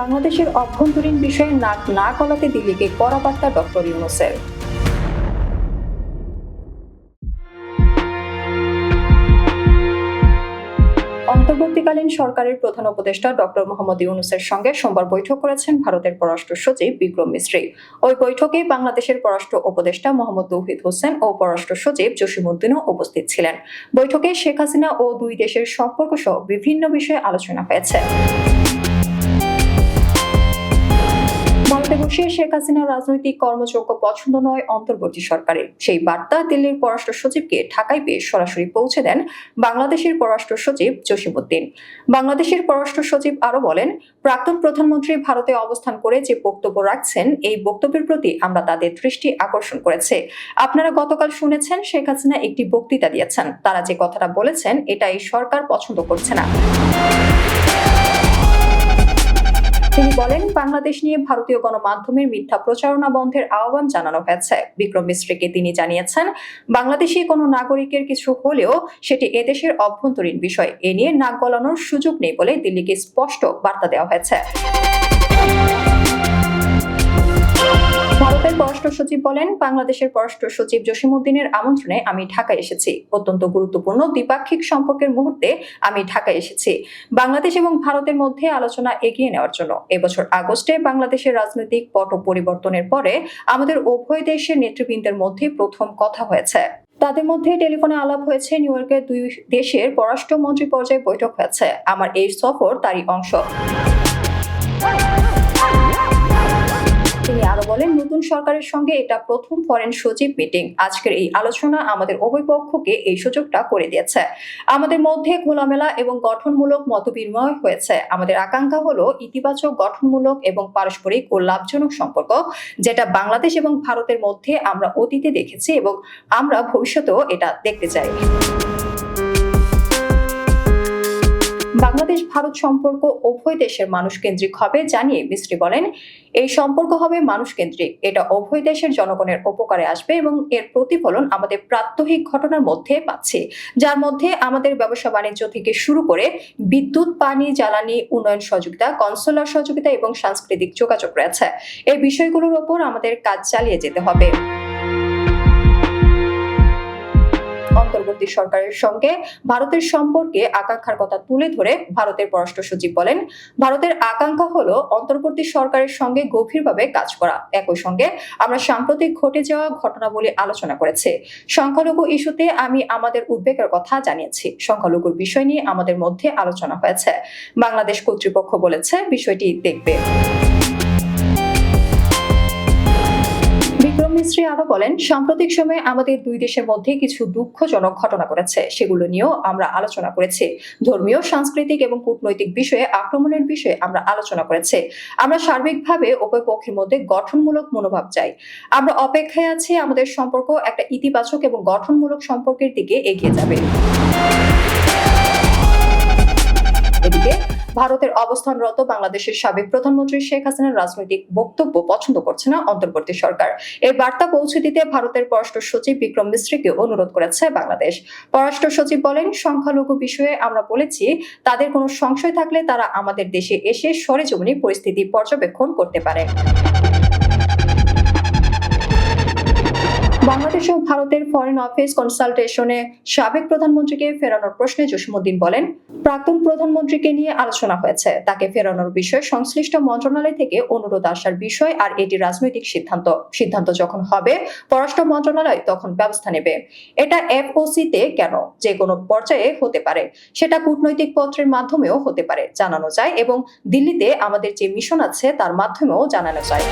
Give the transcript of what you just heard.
বাংলাদেশের অভ্যন্তরীণ বিষয়ে নাক না গলাতে দিল্লিকে কড়া বার্তা ডক্টর ইউনুসের। অন্তর্বর্তীকালীন সরকারের প্রধান উপদেষ্টা ডক্টর মোহাম্মদ ইউনুসের সঙ্গে সোমবার বৈঠক করেছেন ভারতের পররাষ্ট্র সচিব বিক্রম মিশ্রি ওই বৈঠকে বাংলাদেশের পররাষ্ট্র উপদেষ্টা মোহাম্মদ তৌহিদ হোসেন ও পররাষ্ট্র সচিব জসিমউদ্দিনও উপস্থিত ছিলেন। বৈঠকে শেখ হাসিনা ও দুই দেশের সম্পর্ক সহ বিভিন্ন বিষয়ে আলোচনা হয়েছে। বসে শেখ হাসিনার রাজনৈতিক কর্মযোগ্য পছন্দ নয় অন্তর্বর্তী সরকারের। সেই বার্তা দিল্লির পররাষ্ট্র সচিবকে ঢাকায় পেয়ে সরাসরি পৌঁছে দেন বাংলাদেশের পররাষ্ট্র সচিব জসিমউদ্দিন। বাংলাদেশের পররাষ্ট্র সচিব আরও বলেন, প্রাক্তন প্রধানমন্ত্রী ভারতে অবস্থান করে যে বক্তব্য রাখছেন, এই বক্তব্যের প্রতি আমরা তাদের দৃষ্টি আকর্ষণ করেছে। আপনারা গতকাল শুনেছেন শেখ হাসিনা একটি বক্তৃতা দিয়েছেন। তারা যে কথাটা বলেছেন এটা এই সরকার পছন্দ করছে না। তিনি বলেন, বাংলাদেশ নিয়ে ভারতীয় গণমাধ্যমের মিথ্যা প্রচারণা বন্ধের আহ্বান জানানো হয়েছে। বিক্রম মিশ্রীকে তিনি জানিয়েছেন, বাংলাদেশি কোনো নাগরিকের কিছু হলেও সেটি এদেশের অভ্যন্তরীণ বিষয়। এ নিয়ে নাক গলানোর সুযোগ নেই বলে দিল্লিকে স্পষ্ট বার্তা দেওয়া হয়েছে। ভারতের পররাষ্ট্র সচিব বলেন, বাংলাদেশের পররাষ্ট্র সচিব জসিমউদ্দিনের আমন্ত্রণে আমি ঢাকায় এসেছি। অত্যন্ত গুরুত্বপূর্ণ দ্বিপাক্ষিক সম্পর্কের মুহূর্তে আমি ঢাকায় এসেছি। বাংলাদেশ এবং ভারতের মধ্যে আলোচনা এগিয়ে নেওয়ার জন্য। এবছর আগস্টে বাংলাদেশের রাজনৈতিক পট পরিবর্তনের পরে আমাদের উভয় দেশের নেতৃবৃন্দের মধ্যে প্রথম কথা হয়েছে। তাদের মধ্যে টেলিফোনে আলাপ হয়েছে, নিউ ইয়র্কের দুই দেশের পররাষ্ট্রমন্ত্রী পর্যায়ে বৈঠক হয়েছে। আমার এই সফর তারই অংশ। আরও বলেন, নতুন সরকারের সঙ্গে এটা প্রথম ফরেন সচিব মিটিং। আজকের এই আলোচনা আমাদের উভয় পক্ষকে এই সুযোগটা করে দিয়েছে। আমাদের মধ্যে খোলামেলা এবং গঠনমূলক মতবিনিময় হয়েছে। আমাদের আকাঙ্ক্ষা হলো ইতিবাচক গঠনমূলক এবং পারস্পরিক ও লাভজনক সম্পর্ক, যেটা বাংলাদেশ এবং ভারতের মধ্যে আমরা অতীতে দেখেছি এবং আমরা ভবিষ্যতেও এটা দেখতে চাই। বাংলাদেশ ভারত সম্পর্ক উভয় দেশের মানুষ কেন্দ্রিক হবে জানিয়ে মিস্ত্রি বলেন, এই সম্পর্ক হবে মানুষ কেন্দ্রিক। এটা উভয় দেশের জনগণের উপকারে আসবে এবং এর প্রতিফলন আমাদের প্রাত্যহিক ঘটনার মধ্যে পাচ্ছি। যার মধ্যে আমাদের ব্যবসা বাণিজ্য থেকে শুরু করে বিদ্যুৎ, পানি, জ্বালানি, উন্নয়ন সহযোগিতা, কনসোলার সহযোগিতা এবং সাংস্কৃতিক যোগাযোগ রয়েছে। এই বিষয়গুলোর ওপর আমাদের কাজ চালিয়ে যেতে হবে। অন্তর্বর্তী সরকারের সঙ্গে ভারতের সম্পর্কে আকাঙ্ক্ষার কথা তুলে ধরে ভারতের পররাষ্ট্র সচিব বলেন, ভারতের আকাঙ্ক্ষা হলো অন্তর্বর্তী সরকারের সঙ্গে গভীরভাবে কাজ করা। একই সঙ্গে আমরা সাম্প্রতিক ঘটে যাওয়া ঘটনাবলী আলোচনা করেছি। সংখ্যালঘু ইস্যুতে আমি আমাদের উদ্বেগের কথা জানিয়েছি। সংখ্যালঘুর বিষয় নিয়ে আমাদের মধ্যে আলোচনা হয়েছে। বাংলাদেশ কর্তৃপক্ষ বলেছে, বিষয়টি দেখবে। বিক্রম আরও বলেন, সাম্প্রতিক সময়ে আমাদের দুই দেশের মধ্যে কিছু দুঃখজনক ঘটনা ঘটেছে। সেগুলো নিয়েও আমরা আলোচনা করেছি। ধর্মীয়, সাংস্কৃতিক এবং কূটনৈতিক বিষয়ে, আক্রমণের বিষয়ে আমরা আলোচনা করেছি। আমরা সার্বিকভাবে উভয় পক্ষের মধ্যে গঠনমূলক মনোভাব চাই। আমরা অপেক্ষায় আছি আমাদের সম্পর্ক একটা ইতিবাচক এবং গঠনমূলক সম্পর্কের দিকে এগিয়ে যাবে। ভারতের অবস্থানরত বাংলাদেশের সাবেক প্রধানমন্ত্রী শেখ হাসিনার রাজনৈতিক বক্তব্য পছন্দ করছে না অন্তর্বর্তী সরকার। এর বার্তা পৌঁছে দিতে ভারতের পররাষ্ট্র সচিব বিক্রম মিশ্রীকে অনুরোধ করেছে বাংলাদেশ। পররাষ্ট্র সচিব বলেন, সংখ্যালঘু বিষয়ে আমরা বলেছি, তাদের কোনো সংশয় থাকলে তারা আমাদের দেশে এসে সরেজমিনি পরিস্থিতি পর্যবেক্ষণ করতে পারে। বাংলাদেশ ও ভারতের ফরেন অফিস কনসালটেশনে সাবেক প্রধানমন্ত্রীকে ফেরানোর প্রশ্নে জসিমুদ্দিন বলেন, প্রাক্তন প্রধানমন্ত্রীকে নিয়ে আলোচনা হয়েছে। তাকে ফেরানোর বিষয়ে সংশ্লিষ্ট মন্ত্রণালয় থেকে অনুরোধ আসার বিষয় আর এটি রাজনৈতিক সিদ্ধান্ত। সিদ্ধান্ত যখন হবে, পররাষ্ট্র মন্ত্রণালয় তখন ব্যবস্থা নেবে। এটা এফওসি তে কেন? যে কোনো পর্যায়ে হতে পারে। সেটা কূটনৈতিক পত্রের মাধ্যমেও হতে পারে, জানানো যায় এবং দিল্লিতে আমাদের যে মিশন আছে তার মাধ্যমেও জানানো যায়।